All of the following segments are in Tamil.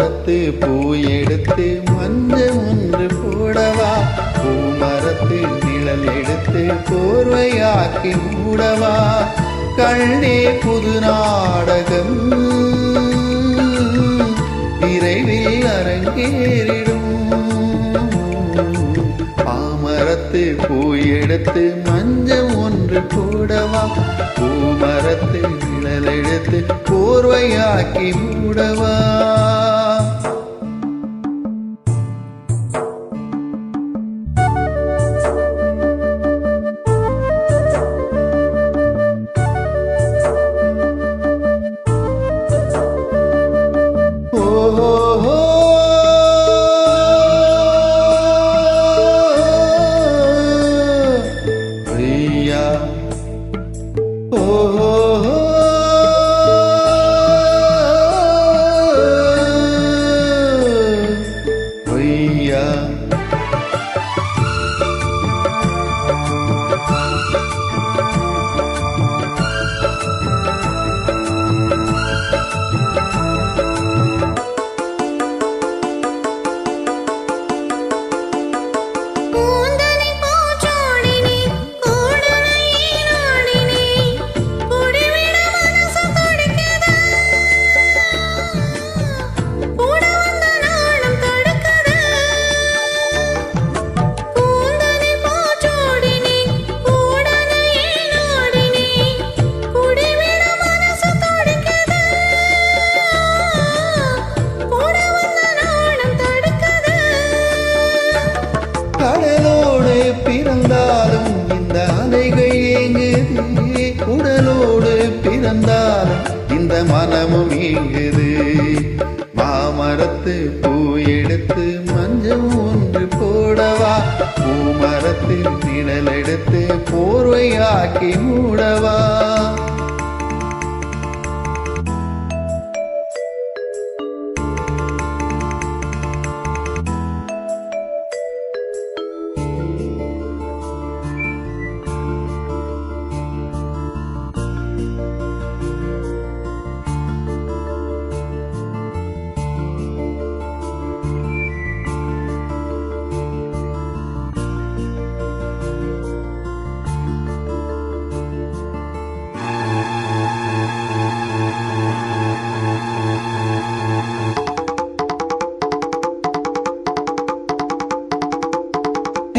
மரத்து பூ எடுத்து மஞ்சள் ஒன்று போடவா? பூ மரத்து நிழல் எடுத்து போர்வையாக்கி மூடவா? கண்ணே புது நாடகம். விரைவில் அரங்கேறிடும். பாமரத்து பூ எடுத்து மஞ்சள் ஒன்று போடவா? பூ மரத்து நிழல் எடுத்து போர்வையாக்கி மூடவா? 안녕. பிறந்தாலும் இந்த மனமும் இங்குது மாமரத்து பூ எடுத்து மஞ்சள் ஒன்று போடவா? பூமரத்தில் நிழல் எடுத்து போர்வையாக்கி மூடவா?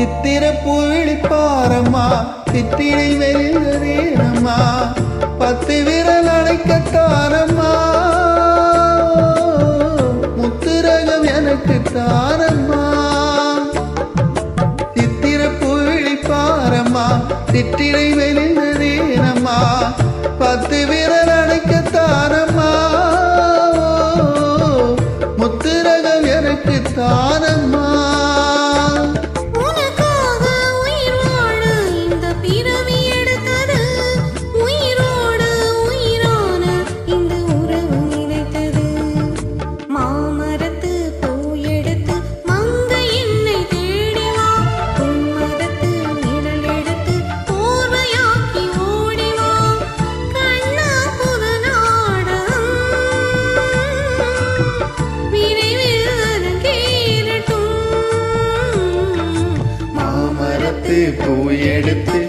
சித்திர புவிழி பாரம்மா சித்திரை வெளியதேனம்மா பத்து விரல் அடைக்கத்தாரம்மா முத்துரகம் எனக்கு தாரம்மா. சித்திர புவிழி பாரம்மா சித்திரை வெளியதேனம்மா பத்து விரல் பூ எடுத்து